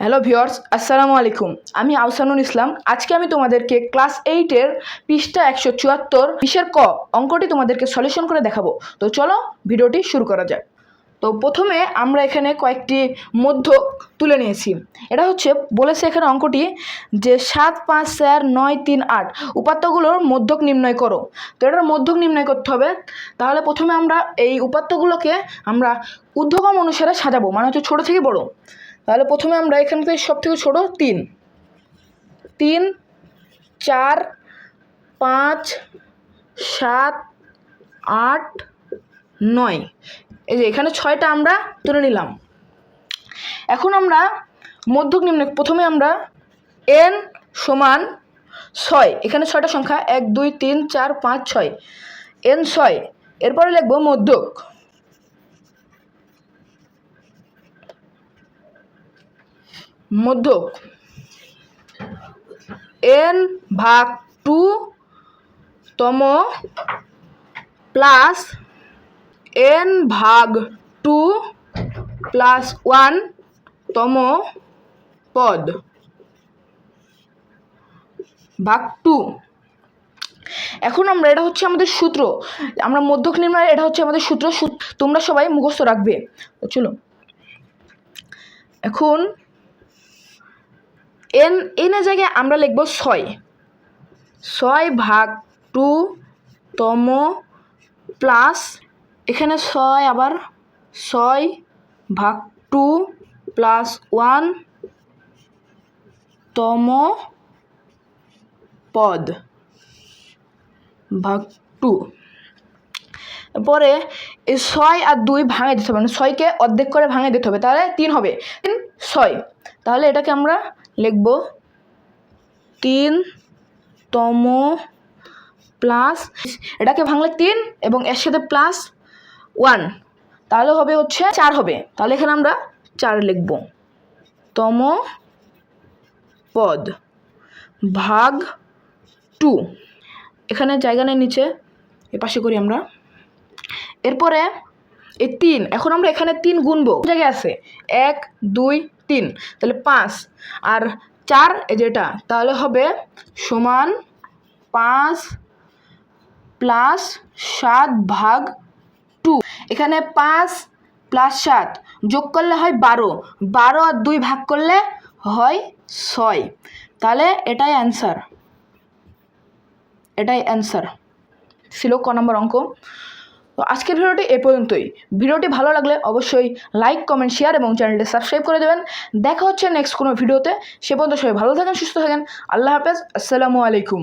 Hello viewers আসসালামু আলাইকুম। আমি আহসানুল ইসলাম। আজকে আমি তোমাদেরকে ক্লাস এইটের পৃষ্ঠা একশো চুয়াত্তর বিশের ক অঙ্কটি তোমাদেরকে সলিউশন করে দেখাবো। তো চলো ভিডিওটি শুরু করা যাক। তো প্রথমে আমরা এখানে কয়েকটি মধ্য তুলে নিয়েছি। এটা হচ্ছে বলেছে এখানে অঙ্কটি যে সাত, পাঁচ, চার, নয়, তিন, আট উপাত্তগুলোর মধ্যক নির্ণয় করো। তো এটার মধ্যক নির্ণয় করতে হবে। তাহলে প্রথমে আমরা এই উপাত্তগুলোকে আমরা ঊর্ধ্বক্রম অনুসারে সাজাবো। মানে হচ্ছে ছোটো থেকে বড়। তাহলে প্রথমে আমরা এখান থেকে সব থেকে ছোটো তিন। তিন, চার, পাঁচ, সাত, আট, নয়। এই যে এখানে ছয়টা আমরা তুলে নিলাম। এখন আমরা মধ্যক নিম্ন প্রথমে আমরা এন সমান ছয়। এখানে ছয়টা সংখ্যা, এক, দুই, তিন, চার, পাঁচ, ছয়। এন ছয়। এরপরে লিখব মধ্যক। মধ্যক। এন ভাগ টু তম প্লাস এন ভাগ টু প্লাস ওয়ান তম পদ। ভাগ টু। এখন আমরা, এটা হচ্ছে আমাদের সূত্র। আমরা মধ্যক নির্ণয়, এটা হচ্ছে আমাদের সূত্র। তোমরা সবাই মুখস্থ রাখবে। চলো। এখন এন এনের জায়গায় আমরা লিখব ছয়। ছয় ভাগ টু তম প্লাস, এখানে ছয় আবার ছয় ভাগ টু প্লাস ওয়ান তম পদ ভাগ টু। পরে এই ছয় আর দুই ভাঙে দিতে হবে মানে ছয়কে অর্ধেক করে ভাঙে দিতে হবে, তাহলে তিন হবে। তিন, ছয়, তাহলে এটাকে আমরা লিখব তিন তম প্লাস, এটাকে ভাঙলে তিন এবং এর সাথে প্লাস ওয়ান। তাহলে হবে হচ্ছে চার হবে। তাহলে এখানে আমরা চার লিখব। তম পদ ভাগ টু। এখানে জায়গা নেই নিচে এ পাশে করি আমরা। এরপরে এই তিন, এখন আমরা এখানে তিন গুনবো। জায়গায় আছে? এক, দুই তিন, তাহলে পাঁচ। আর চার যেটা তাহলে হবে সমান পাঁচ প্লাস সাত ভাগ টু। এখানে পাঁচ প্লাস সাত যোগ করলে হয় বারো। বারো আর দুই ভাগ করলে হয় ছয়। তাহলে এটাই অ্যান্সার এটাই অ্যান্সার ছিল ক নম্বর অঙ্ক। তো আজকের ভিডিওটি এ পর্যন্তই। ভিডিওটি ভালো লাগলে অবশ্যই লাইক কমেন্ট শেয়ার এবং চ্যানেলটি সাবস্ক্রাইব করে দেবেন। দেখা হচ্ছে নেক্সট কোনো ভিডিওতে। সে পর্যন্ত সবাই ভালো থাকেন, সুস্থ থাকেন। আল্লাহ হাফেজ। আসসালামু আলাইকুম।